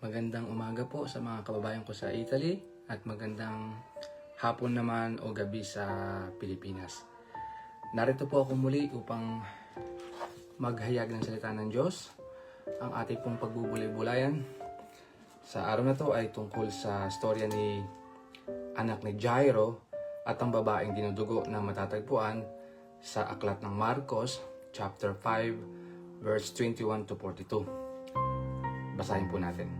Magandang umaga po sa mga kababayan ko sa Italy at magandang hapon naman o gabi sa Pilipinas. Narito po ako muli upang maghayag ng salita ng Diyos. Ang ating pong pagbubulay-bulayan sa araw na to ay tungkol sa storya ni anak ni Jairo at ang babaeng dinudugo na matatagpuan sa aklat ng Marcos chapter 5 verse 21 to 42. Basahin po natin.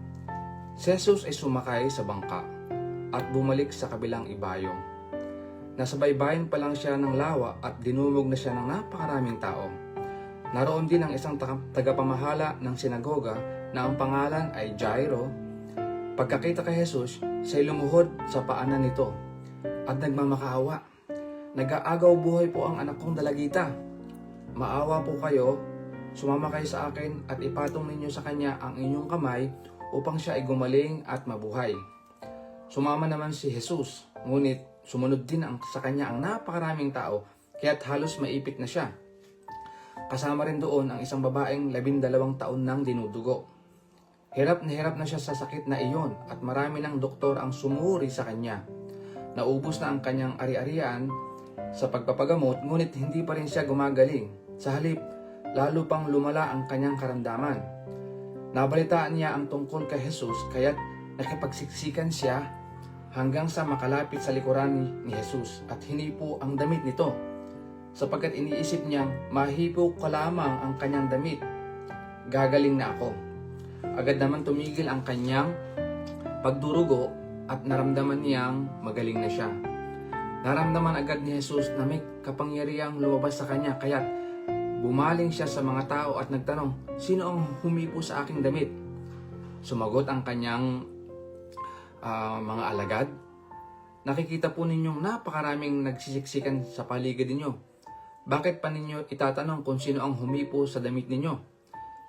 Si Jesus ay sumakay sa bangka at bumalik sa kabilang ibayong. Nasa baybayin pa lang siya ng lawa at dinumog na siya ng napakaraming tao. Naroon din ang isang taga- tagapamahala ng sinagoga na ang pangalan ay Jairo. Pagkakita kay Jesus, siya'y lumuhod sa paanan nito at nagmamakaawa. Nag-aagaw buhay po ang anak kong dalagita. Maawa po kayo, sumama kayo sa akin at ipatong ninyo sa kanya ang inyong kamay upang siya ay gumaling at mabuhay. Sumama naman si Jesus, ngunit sumunod din ang, sa kanya ang napakaraming tao, kaya't halos maipit na siya. Kasama rin doon ang isang babaeng labindalawang taon nang dinudugo. Hirap na hirap na siya sa sakit na iyon at marami ng doktor ang sumuri sa kanya. Naubos na ang kanyang ari-arian sa pagpapagamot ngunit hindi pa rin siya gumagaling. Sa halip, lalo pang lumala ang kanyang karamdaman. Nabalitaan niya ang tungkol kay Jesus kaya't nakipagsiksikan siya hanggang sa makalapit sa likuran ni, Jesus at hinipo ang damit nito sapagkat iniisip niyang mahipo ko lamang ang kanyang damit. Gagaling na ako. Agad naman tumigil ang kanyang pagdurugo at naramdaman niyang magaling na siya. Naramdaman agad ni Jesus na may kapangyarihang lumabas sa kanya kaya't bumaling siya sa mga tao at nagtanong, Sino ang humipo sa aking damit? Sumagot ang kanyang ah, mga alagad. Nakikita po ninyong napakaraming nagsisiksikan sa paligid ninyo. Bakit pa ninyo itatanong kung sino ang humipo sa damit ninyo?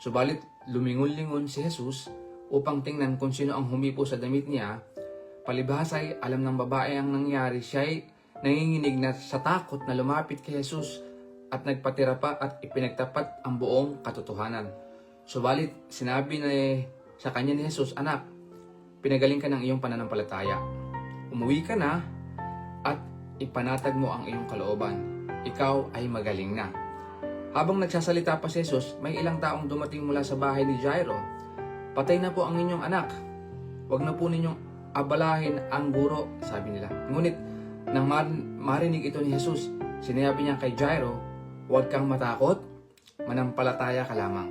Subalit lumingon-lingon si Jesus upang tingnan kung sino ang humipo sa damit niya. Palibhasay, alam ng babae ang nangyari. Siya ay nanginginig na sa takot na lumapit kay Jesus at nagpatira pa at ipinagtapat ang buong katotohanan. Subalit, sinabi na sa kanya ni Jesus, Anak, pinagaling ka ng iyong pananampalataya. Umuwi ka na at ipanatag mo ang iyong kalooban. Ikaw ay magaling na. Habang nagsasalita pa si Jesus, may ilang taong dumating mula sa bahay ni Jairo. Patay na po ang inyong anak. Huwag na po ninyong abalahin ang guro, sabi nila. Ngunit, nang mar- marinig ito ni Jesus, sinabi niya kay Jairo, huwag kang matakot, manampalataya ka lamang.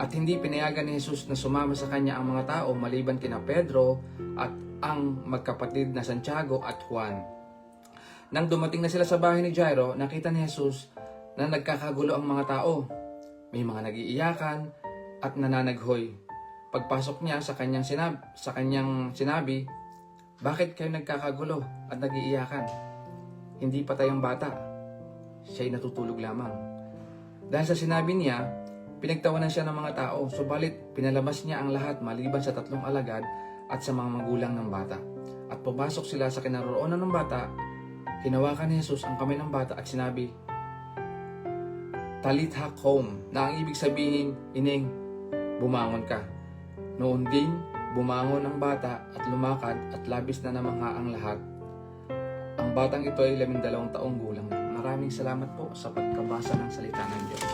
At hindi pinayagan ni Jesus na sumama sa kanya ang mga tao maliban kina Pedro at ang magkapatid na Santiago at Juan. Nang dumating na sila sa bahay ni Jairo, nakita ni Jesus na nagkakagulo ang mga tao. May mga nagiiyakan at nananaghoy. Pagpasok niya sa kanyang sinab sa kanyang sinabi, "Bakit kayo nagkakagulo at nagiiyakan? Hindi patay ang bata. Siya'y natutulog lamang." Dahil sa sinabi niya, pinagtawanan siya ng mga tao, subalit pinalabas niya ang lahat maliban sa tatlong alagad at sa mga magulang ng bata. At pumasok sila sa kinaroroonan ng bata, hinawakan ni Jesus ang kamay ng bata at sinabi, Talitha Kum, na ang ibig sabihin, Ining, bumangon ka. Noon din, bumangon ang bata at lumakad at labis na namangha ang lahat. Ang batang ito ay labindalawang taong gulang na. Maraming salamat po sa pagkabasa ng salita ng Diyos.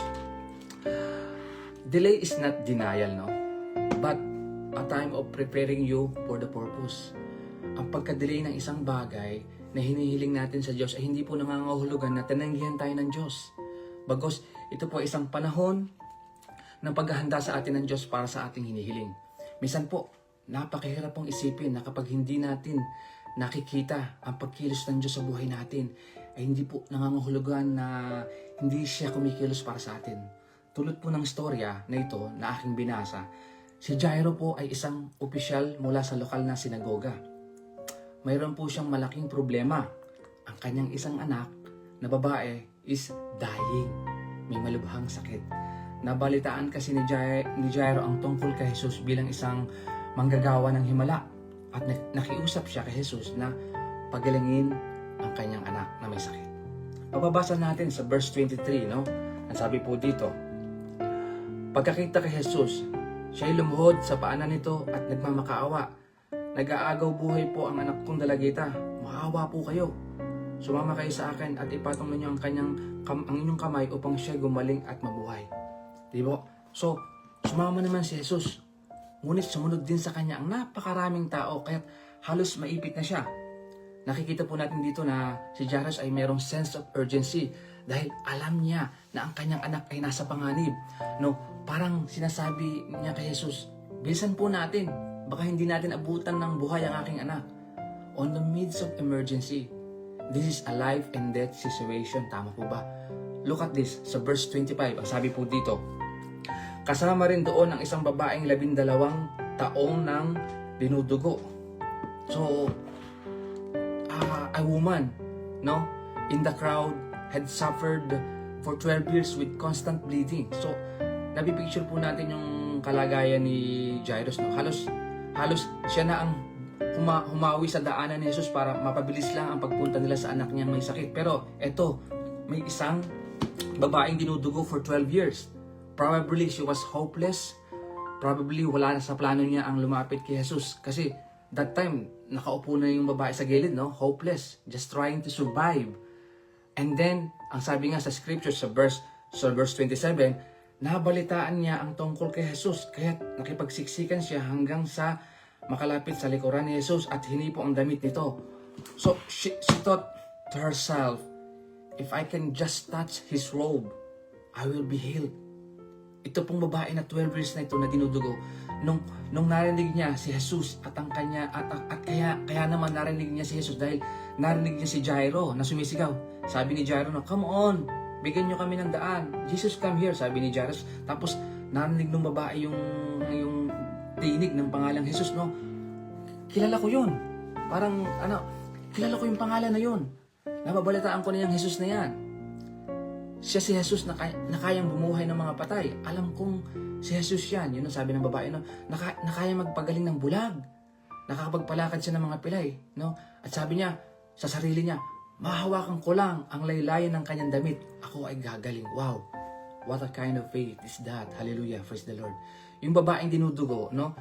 Delay is not denial, no? But a time of preparing you for the purpose. Ang pagka-delay ng isang bagay na hinihiling natin sa Diyos ay hindi po nangangahulugan na tinanggihan tayo ng Diyos. Bagos, ito po ay isang panahon ng paghahanda sa atin ng Diyos para sa ating hinihiling. Minsan po, napakahirap pong isipin na kapag hindi natin nakikita ang pagkilos ng Diyos sa buhay natin, ay hindi po nangangahulugan na hindi siya kumikilos para sa atin. Tulad po ng storya na ito na aking binasa, si Jairo po ay isang opisyal mula sa lokal na sinagoga. Mayroon po siyang malaking problema. Ang kanyang isang anak na babae is dying. May malubhang sakit. Nabalitaan kasi ni, Jai, ni Jairo ang tungkol kay Jesus bilang isang manggagawa ng himala. At na- nakiusap siya kay Jesus na pagalingin ang kanyang anak na may sakit. Pababasa natin sa verse 23, no? Ang sabi po dito, Pagkakita kay Jesus, Siya'y lumuhod sa paanan nito at nagmamakaawa. Nag-aagaw buhay po ang anak kong dalagita. Maawa po kayo. Sumama kayo sa akin at ipatong ninyo ang kanyang kam- ang inyong kamay upang siya gumaling at mabuhay. Di ba? So, sumama naman si Jesus. Ngunit sumunod din sa kanya ang napakaraming tao kaya halos maipit na siya. Nakikita po natin dito na si Jairus ay mayroong sense of urgency dahil alam niya na ang kanyang anak ay nasa panganib. No, parang sinasabi niya kay Jesus, bilisan po natin, baka hindi natin abutan ng buhay ang aking anak. On the midst of emergency, this is a life and death situation. Tama po ba? Look at this, sa verse 25, ang sabi po dito, Kasama rin doon ang isang babaeng labindalawang taong ng dinudugo. So, a woman, no, in the crowd had suffered for 12 years with constant bleeding. So, nabipicture po natin yung kalagayan ni Jairus, no. Halos halos siya na ang huma- humawi sa daanan ni Jesus para mapabilis lang ang pagpunta nila sa anak niyang may sakit. Pero eto, may isang babaeng dinudugo for 12 years. Probably she was hopeless. Probably wala na sa plano niya ang lumapit kay Jesus. Kasi that time, nakaupo na yung babae sa gilid, no? Hopeless. Just trying to survive. And then, ang sabi nga sa scripture sa verse, sa verse 27, nabalitaan niya ang tungkol kay Jesus. Kaya nakipagsiksikan siya hanggang sa makalapit sa likuran ni Jesus at hinipo ang damit nito. So, she, she thought to herself, if I can just touch His robe, I will be healed. Ito pong babae na 12 years na ito na dinudugo, nung, nung narinig niya si Jesus at ang kanya, at, at, kaya, kaya naman narinig niya si Jesus dahil narinig niya si Jairo na sumisigaw. Sabi ni Jairo na, come on, bigyan niyo kami ng daan. Jesus, come here, sabi ni Jairus. Tapos, narinig ng babae yung, yung tinig ng pangalang Jesus, no? Kilala ko yun. Parang, ano, kilala ko yung pangalan na yun. Nababalitaan ko na yung Jesus na yan. Siya si Jesus na, kay- na kayang bumuhay ng mga patay. Alam kong si Jesus yan. Yun ang sabi ng babae, no? Naka, na kayang magpagaling ng bulag. Nakakapagpalakad siya ng mga pilay, no? At sabi niya, sa sarili niya, mahawakan ko lang ang laylayan ng kanyang damit. Ako ay gagaling. Wow! What a kind of faith is that? Hallelujah. Praise the Lord. Yung babaeng dinudugo, no?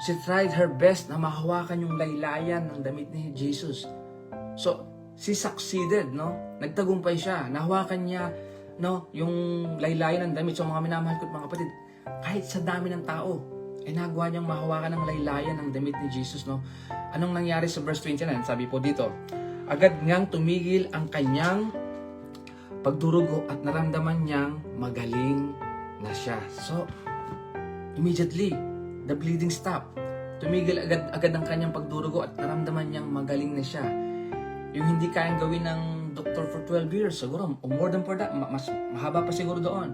She tried her best na mahawakan yung laylayan ng damit ni Jesus. So, she succeeded, no? Nagtagumpay siya. Nahawakan niya, no, yung laylayan ng damit. So, mga minamahal ko mga kapatid, kahit sa dami ng tao, eh nagawa niyang mahawakan ng laylayan ng damit ni Jesus, no? Anong nangyari sa verse 29? Sabi po dito, agad ngang tumigil ang kanyang pagdurugo at naramdaman niyang magaling na siya. So, immediately, the bleeding stopped. Tumigil agad, agad ang kanyang pagdurugo at naramdaman niyang magaling na siya. Yung hindi kayang gawin ng doktor for 12 years, siguro, o more than for that, ma- mas mahaba pa siguro doon,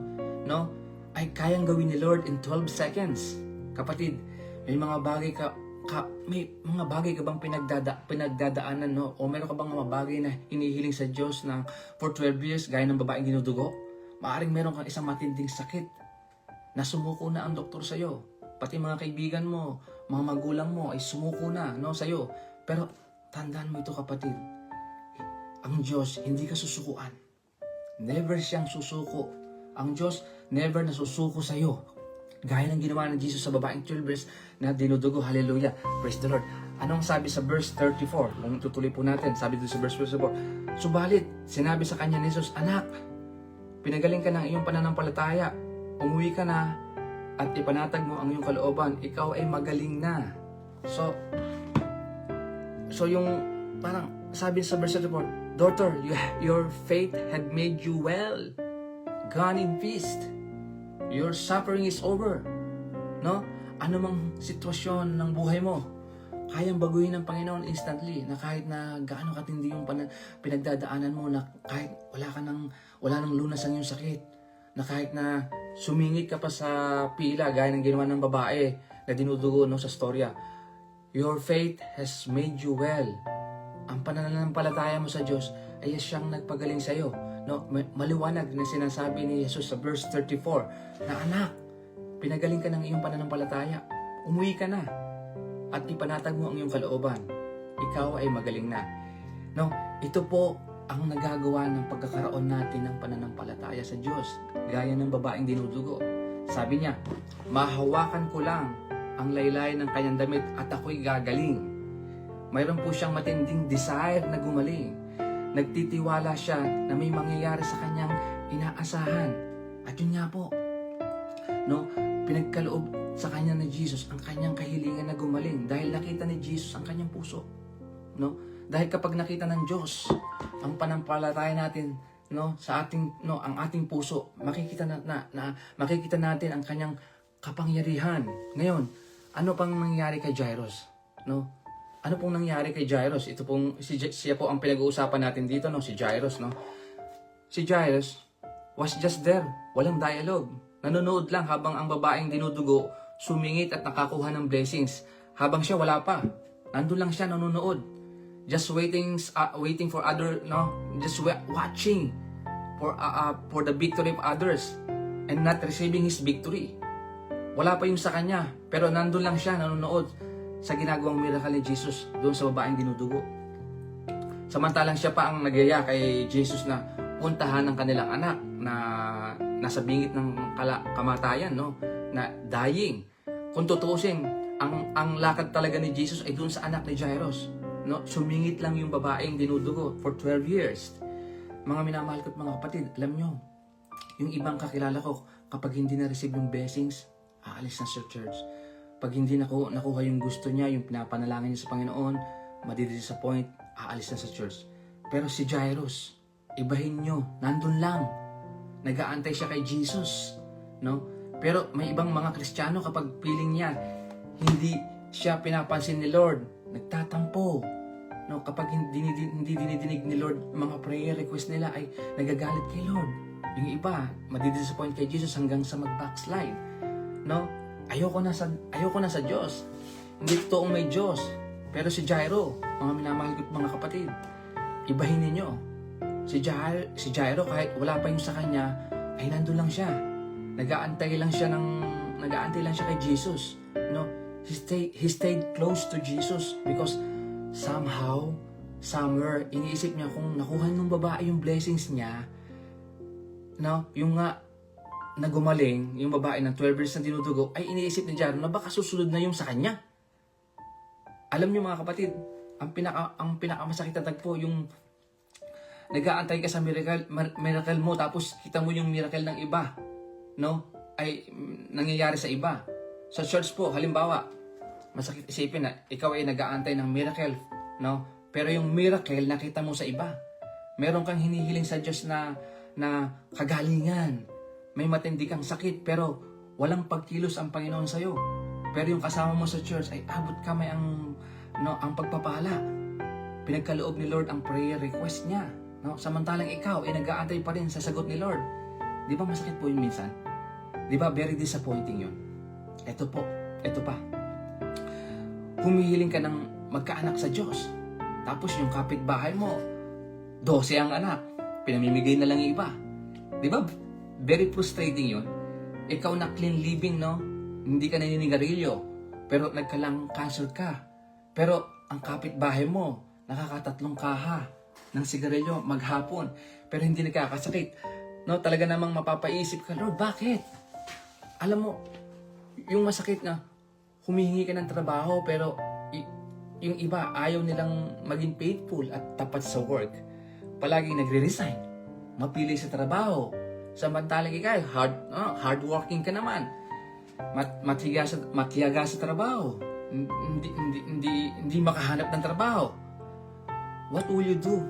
no? Ay kayang gawin ni Lord in 12 seconds. Kapatid, may mga bagay ka, ka may mga bagay ka bang pinagdada, pinagdadaanan, no? O meron ka bang mga bagay na hinihiling sa Diyos ng for 12 years, gaya ng babaeng dinudugo? Maaring meron kang isang matinding sakit na sumuko na ang doktor sa'yo. Pati mga kaibigan mo, mga magulang mo ay sumuko na no, sa'yo. Pero tandaan mo ito kapatid, ang Diyos hindi ka susukuan. Never siyang susuko. Ang Diyos never nasusuko sa'yo. Gaya ng ginawa ng Jesus sa babaeng 12 years na dinudugo. Hallelujah. Praise the Lord. Anong sabi sa verse 34? Kung tutuloy po natin, sabi dito sa verse 34, Subalit, sinabi sa kanya ni Jesus, Anak, pinagaling ka ng iyong pananampalataya. Umuwi ka na at ipanatag mo ang iyong kalooban. Ikaw ay magaling na. So, so yung parang sabi sa verse 34, Daughter, you, your faith had made you well. Gone in peace. Your suffering is over. No? Ano mang sitwasyon ng buhay mo, kayang baguhin ng Panginoon instantly na kahit na gaano katindi yung pinagdadaanan mo na kahit wala ka nang wala nang lunas ang iyong sakit na kahit na sumingit ka pa sa pila gaya ng ginawa ng babae na dinudugo no sa storya your faith has made you well ang pananampalataya mo sa Diyos ay siyang nagpagaling sa iyo no Ma- maliwanag na sinasabi ni Jesus sa verse 34 na anak pinagaling ka ng iyong pananampalataya umuwi ka na at ipanatag mo ang iyong kalooban. Ikaw ay magaling na. No, ito po ang nagagawa ng pagkakaroon natin ng pananampalataya sa Diyos. Gaya ng babaeng dinudugo. Sabi niya, mahawakan ko lang ang laylay ng kanyang damit at ako'y gagaling. Mayroon po siyang matinding desire na gumaling. Nagtitiwala siya na may mangyayari sa kanyang inaasahan. At yun nga po, no, pinagkaloob sa kanya ni Jesus ang kanyang kahilingan na gumaling dahil nakita ni Jesus ang kanyang puso. No? Dahil kapag nakita ng Diyos ang panampalataya natin no sa ating no ang ating puso makikita na, na, na makikita natin ang kanyang kapangyarihan ngayon ano pang nangyari kay Jairus no ano pong nangyari kay Jairus? Ito pong si siya po ang pinag-uusapan natin dito no? Si Jairus no? Si Jairus was just there. Walang dialogue. Nanonood lang habang ang babaeng dinudugo sumingit at nakakuha ng blessings. Habang siya wala pa nandun lang siya nanonood. Just waiting uh, waiting for other no? Just wa- watching for uh, uh, for the victory of others and not receiving his victory. Wala pa yung sa kanya pero nandun lang siya nanonood sa ginagawang miracle ni Jesus doon sa babaeng dinudugo. Samantalang siya pa ang nagyaya kay Jesus na puntahan ng kanilang anak na nasa bingit ng kamatayan no? Na dying. Kung tutuusin ang ang lakad talaga ni Jesus ay doon sa anak ni Jairus no? Sumingit lang yung babaeng dinudugo for 12 years. Mga minamahal ko't mga kapatid alam nyo yung ibang kakilala ko kapag hindi na-receive yung blessings aalis na sa church pag hindi naku, nakuha yung gusto niya yung pinapanalangin niya sa Panginoon madidisappoint aalis na sa church. Pero si Jairus ibahin nyo nandun lang. Nagaantay siya kay Jesus no? Pero may ibang mga Kristiyano kapag feeling niya hindi siya pinapansin ni Lord nagtatampo no? Kapag hindi hindi dinidinig ni Lord mga prayer request nila ay nagagalit kay Lord. Yung iba madidisappoint kay Jesus hanggang sa mag-backslide no ayoko na sa ayoko na sa Diyos. Hindi totoong may Diyos. Pero si Jairo mga minamahal ko mga kapatid ibahin ninyo. Si Jairo, si Jairo kahit wala pa yung sa kanya ay nandun lang siya. Nagaantay lang siya ng nagaantay lang siya kay Jesus no? He stayed he stayed close to Jesus because somehow somewhere iniisip niya kung nakuha ng babae yung blessings niya no? Yung nga na gumaling yung babae ng 12 years na dinudugo ay iniisip ni Jairo na baka susunod na yung sa kanya. Alam niyo mga kapatid ang pinaka ang pinakamasakit na tagpo yung nag-aantay ka sa miracle, miracle mo tapos kita mo yung miracle ng iba no? Ay nangyayari sa iba. Sa church po halimbawa masakit isipin na ikaw ay nag-aantay ng miracle no? Pero yung miracle nakita mo sa iba. Meron kang hinihiling sa Diyos na na kagalingan may matindi kang sakit pero walang pagkilos ang Panginoon sa iyo pero yung kasama mo sa church ay abot kamay ang no ang pagpapala. Pinagkaloob ni Lord ang prayer request niya no? Samantalang ikaw ay nag-aantay pa rin sa sagot ni Lord. Di ba masakit po yun minsan? Di ba very disappointing yun? Eto po eto pa. Humihiling ka ng magkaanak sa Diyos. Tapos yung kapitbahay mo 12 ang anak. Pinamimigay na lang yung iba. Di ba very frustrating yun. Ikaw na clean living no? Hindi ka naninigarilyo pero nagkalang cancer ka. Pero ang kapitbahay mo nakakatatlong kaha ng sigarilyo maghapon pero hindi nagkakasakit. No talaga namang mapapaisip ka Lord bakit? Alam mo yung masakit na humihingi ka ng trabaho pero yung iba ayaw nilang maging faithful at tapat sa work. Palaging nagre-resign. Mapili sa trabaho samantalang ikaw hard ah, hardworking ka naman. Mat matiyaga sa matiyaga sa trabaho. Hindi hindi hindi hindi makahanap ng trabaho. What will you do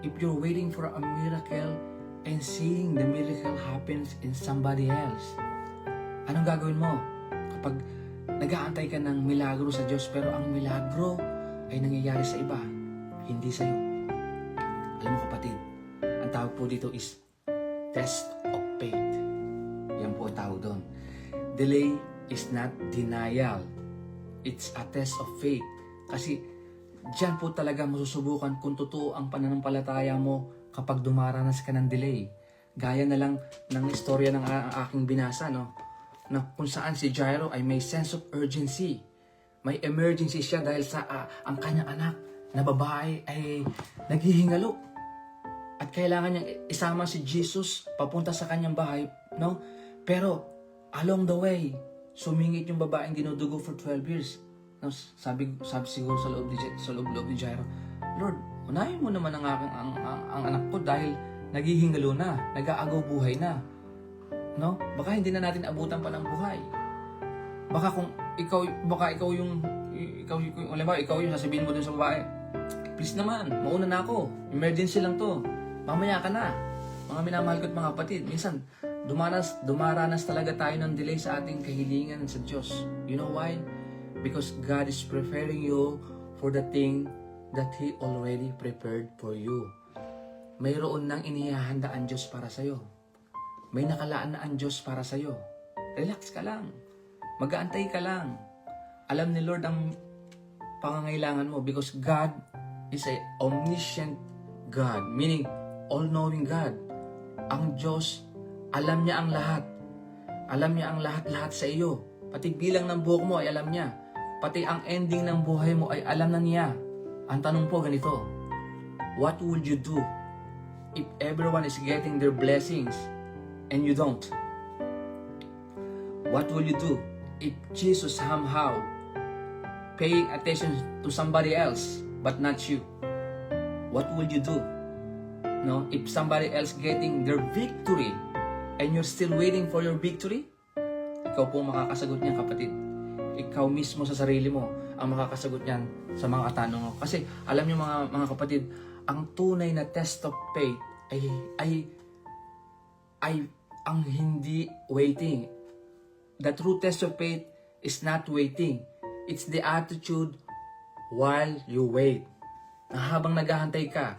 if you're waiting for a miracle and seeing the miracle happens in somebody else? Anong gagawin mo kapag nag-aantay ka ng milagro sa Diyos pero ang milagro ay nangyayari sa iba hindi sa iyo alam mo kapatid ang tawag po dito is test of faith. Yan po tawag doon. Delay is not denial. It's a test of faith. Kasi diyan po talaga masusubukan kung totoo ang pananampalataya mo kapag dumaranas ka ng delay. Gaya na lang ng istorya ng aking binasa no? Na kung saan si Jairo ay may sense of urgency. May emergency siya dahil sa ah, ang kanyang anak na babae ay naghihingalo. At kailangan niyang isama si Jesus papunta sa kanyang bahay, no? Pero along the way, sumingit yung babaeng dinudugo for 12 years. No, sabi, sabi siguro sa loob ni, sa loob, loob ni Jairo, Lord, unahin mo naman ang, aking, ang, ang, ang anak ko dahil naghihingalo na, nag-aagaw buhay na. No? Baka hindi na natin abutan pa ng buhay. Baka kung ikaw, baka ikaw yung, ikaw, yung, alam mo, ikaw yung sasabihin mo dun sa babae, please naman, mauna na ako. Emergency lang to. Mamaya ka na. Mga minamahal ko't mga kapatid, minsan, dumanas, dumaranas talaga tayo ng delay sa ating kahilingan sa Diyos. You know why? Because God is preparing you for the thing that He already prepared for you. Mayroon nang inihahanda ang Diyos para sa'yo. May nakalaan na ang Diyos para sa'yo. Relax ka lang. Mag-aantay ka lang. Alam ni Lord ang pangangailangan mo because God is a omniscient God, meaning all-knowing God. Ang Diyos, alam niya ang lahat. Alam niya ang lahat-lahat sa iyo. Pati bilang ng buhok mo ay alam niya. Pati ang ending ng buhay mo ay alam na niya. Ang tanong po ganito, what would you do if everyone is getting their blessings and you don't? What will you do if Jesus somehow paying attention to somebody else but not you? What will you do? No, if somebody else getting their victory and you're still waiting for your victory, ikaw po makakasagot niyan kapatid. Ikaw mismo sa sarili mo ang makakasagot niyan sa mga katanungan. Kasi alam niyo mga mga kapatid, ang tunay na test of faith ay ay ay ang hindi waiting. The true test of faith is not waiting. It's the attitude while you wait. Na habang naghahantay ka,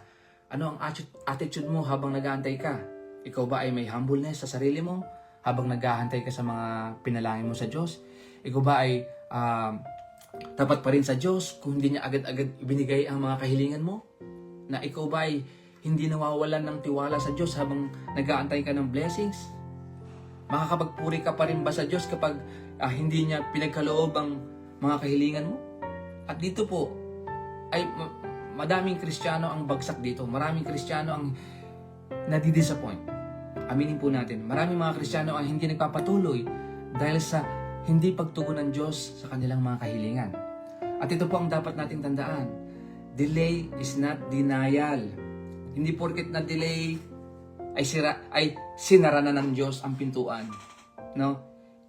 ano ang atti- attitude mo habang naghahantay ka? Ikaw ba ay may humbleness sa sarili mo habang naghahantay ka sa mga pinalangin mo sa Diyos? Ikaw ba ay um, tapat pa rin sa Diyos kung hindi niya agad-agad ibinigay ang mga kahilingan mo? Na ikaw ba ay hindi nawawalan ng tiwala sa Diyos habang nag-aantay ka ng blessings? Makakapagpuri ka pa rin ba sa Diyos kapag ah, hindi niya pinagkaloob ang mga kahilingan mo? At dito po, ay madaming Kristiyano ang bagsak dito. Maraming Kristiyano ang nadidisappoint. Aminin po natin, maraming mga Kristiyano ang hindi nagpapatuloy dahil sa hindi pagtugon ng Diyos sa kanilang mga kahilingan. At ito po ang dapat nating tandaan. Delay is not denial. Hindi porket na delay ay sira ay sinara na ng Diyos ang pintuan. No?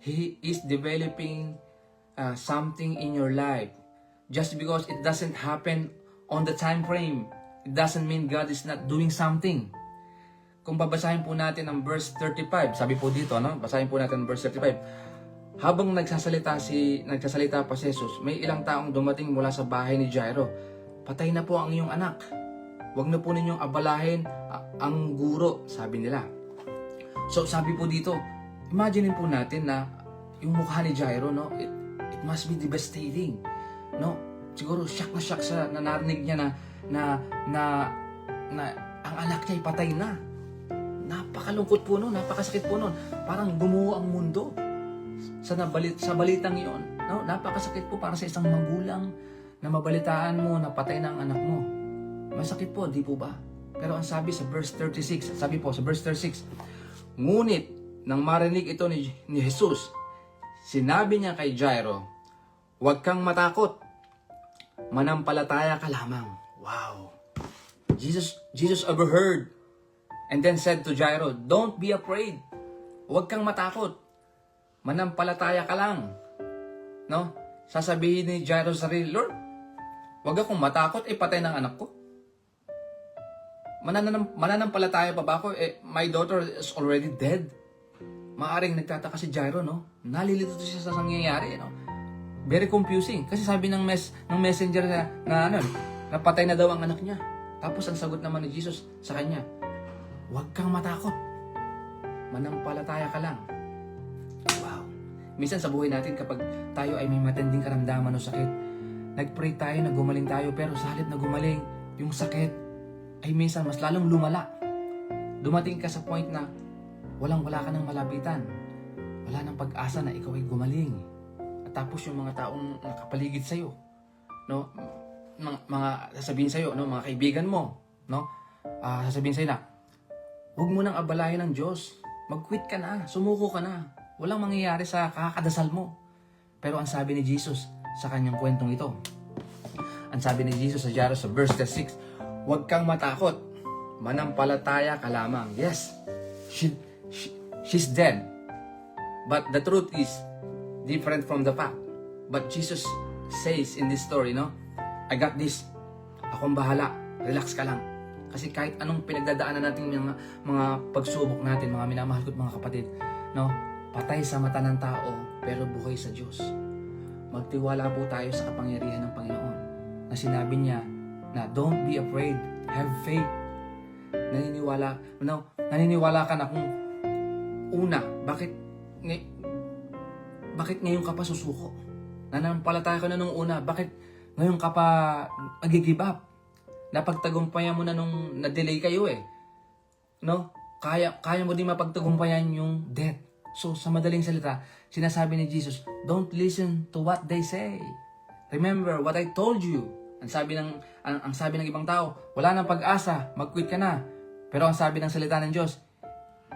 He is developing uh, something in your life. Just because it doesn't happen on the time frame, it doesn't mean God is not doing something. Kung babasahin po natin ang verse 35, sabi po dito, no? Basahin po natin ang verse 35. Habang nagsasalita si nagsasalita pa si Jesus, may ilang taong dumating mula sa bahay ni Jairo. Patay na po ang iyong anak. Huwag na po ninyong abalahin ang guro, sabi nila. So sabi po dito, imagine po natin na yung mukha ni Jairo, no? It, it must be devastating. No? Siguro shock na shock sa na narinig niya na na na, na ang anak niya ay patay na. Napakalungkot po noon, napakasakit po noon. Parang gumuho ang mundo sa nabalit sa balitang iyon. No? Napakasakit po para sa isang magulang na mabalitaan mo na patay na ang anak mo. Masakit po, di po ba? Pero ang sabi sa verse 36, sabi po sa verse 36, Ngunit, nang marinig ito ni, ni Jesus, sinabi niya kay Jairo, Huwag kang matakot, manampalataya ka lamang. Wow! Jesus, Jesus overheard and then said to Jairo, Don't be afraid. Huwag kang matakot. Manampalataya ka lang. No? Sasabihin ni Jairo sa sarili, Lord, huwag akong matakot, eh patay ng anak ko. Mananam, mananampalataya pa ba ako? Eh, my daughter is already dead. Maaring nagtataka si Jairo, no? Nalilito siya sa nangyayari, no? Very confusing. Kasi sabi ng, mes ng messenger na, na ano, napatay na daw ang anak niya. Tapos ang sagot naman ni Jesus sa kanya, Huwag kang matakot. Manampalataya ka lang. Wow. Minsan sa buhay natin kapag tayo ay may matinding karamdaman o sakit, nag-pray tayo na gumaling tayo pero sa halip na gumaling, yung sakit ay minsan mas lalong lumala. Dumating ka sa point na walang wala ka ng malapitan. Wala nang pag-asa na ikaw ay gumaling. Tapos yung mga taong nakapaligid sa'yo, no? Mga, mga sasabihin sa'yo, no? Mga kaibigan mo, no? Ah, sasabihin sa'yo na, huwag mo nang abalahin ng Diyos. Mag-quit ka na. Sumuko ka na. Walang mangyayari sa kakadasal mo. Pero ang sabi ni Jesus sa kanyang kwentong ito, ang sabi ni Jesus sa Jairus sa verse 6, Huwag kang matakot, manampalataya ka lamang. Yes, she, she, she's dead. But the truth is different from the fact. But Jesus says in this story, no? I got this. Akong bahala. Relax ka lang. Kasi kahit anong pinagdadaanan natin mga, mga pagsubok natin, mga minamahal ko't mga kapatid, no? Patay sa mata ng tao, pero buhay sa Diyos. Magtiwala po tayo sa kapangyarihan ng Panginoon. Na sinabi niya na don't be afraid, have faith. Naniniwala, no? Naniniwala ka na kung una, bakit bakit ngayon ka pa susuko? Nanampalataya ka na nung una, bakit ngayon ka pa mag-give up? Napagtagumpayan mo na nung na-delay kayo eh. No? Kaya, kaya mo din mapagtagumpayan yung death. So, sa madaling salita, sinasabi ni Jesus, don't listen to what they say. Remember what I told you. Ang sabi ng ang, ang sabi ng ibang tao, wala nang pag-asa, mag-quit ka na. Pero ang sabi ng salita ng Diyos,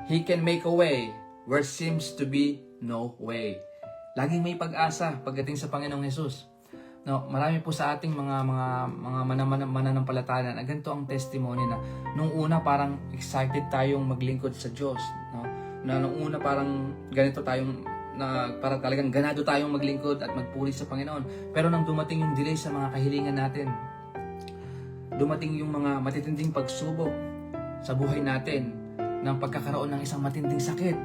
He can make a way where seems to be no way. Laging may pag-asa pagdating sa Panginoong Jesus. No, marami po sa ating mga mga mga manaman mananampalataya na ganito ang testimony na nung una parang excited tayong maglingkod sa Diyos, no? Na nung una parang ganito tayong na para talagang ganado tayong maglingkod at magpuri sa Panginoon. Pero nang dumating yung delay sa mga kahilingan natin, dumating yung mga matitinding pagsubok sa buhay natin ng pagkakaroon ng isang matinding sakit.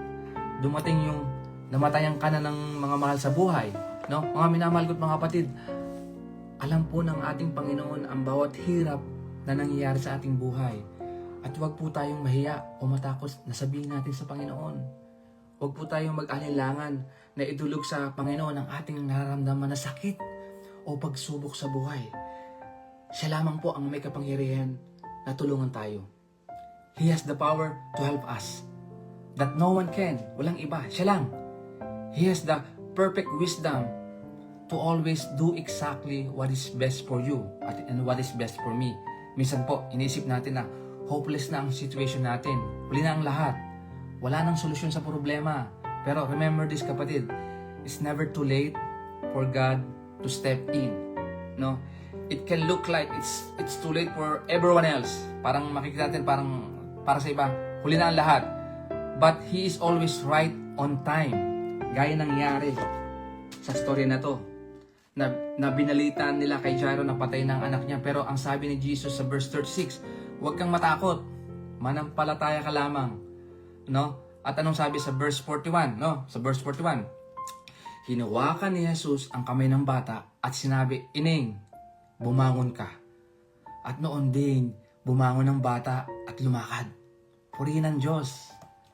Dumating yung namatayan ka na ng mga mahal sa buhay. No? Mga minamahal ko't mga kapatid, alam po ng ating Panginoon ang bawat hirap na nangyayari sa ating buhay. At huwag po tayong mahiya o matakot na sabihin natin sa Panginoon. Huwag po tayong mag-alinlangan na idulog sa Panginoon ang ating nararamdaman na sakit o pagsubok sa buhay. Siya lamang po ang may kapangyarihan na tulungan tayo. He has the power to help us. That no one can. Walang iba. Siya lang. He has the perfect wisdom to always do exactly what is best for you at and what is best for me. Minsan po, inisip natin na hopeless na ang situation natin. Huli na ang lahat. Wala nang solusyon sa problema. Pero remember this kapatid, it's never too late for God to step in. No? It can look like it's it's too late for everyone else. Parang makikita natin parang para sa iba, huli na ang lahat. But He is always right on time. Gaya nangyari sa story na to na, na binalitaan nila kay Jairo na patay ng anak niya. Pero ang sabi ni Jesus sa verse 36, huwag kang matakot. Manampalataya ka lamang. No? At anong sabi sa verse 41? No? Sa verse 41, Hinawakan ni Jesus ang kamay ng bata at sinabi, Ining, bumangon ka. At noon din, bumangon ang bata at lumakad. Purihin ang Diyos.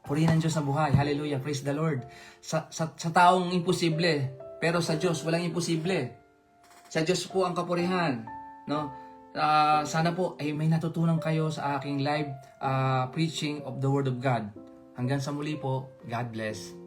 Purihin ang Diyos sa buhay. Hallelujah. Praise the Lord. Sa, sa, sa taong imposible, pero sa Diyos, walang imposible. Sa Diyos po ang kapurihan. No? Ah, sana po ay may natutunan kayo sa aking live ah, preaching of the Word of God. Hanggang sa muli po, God bless.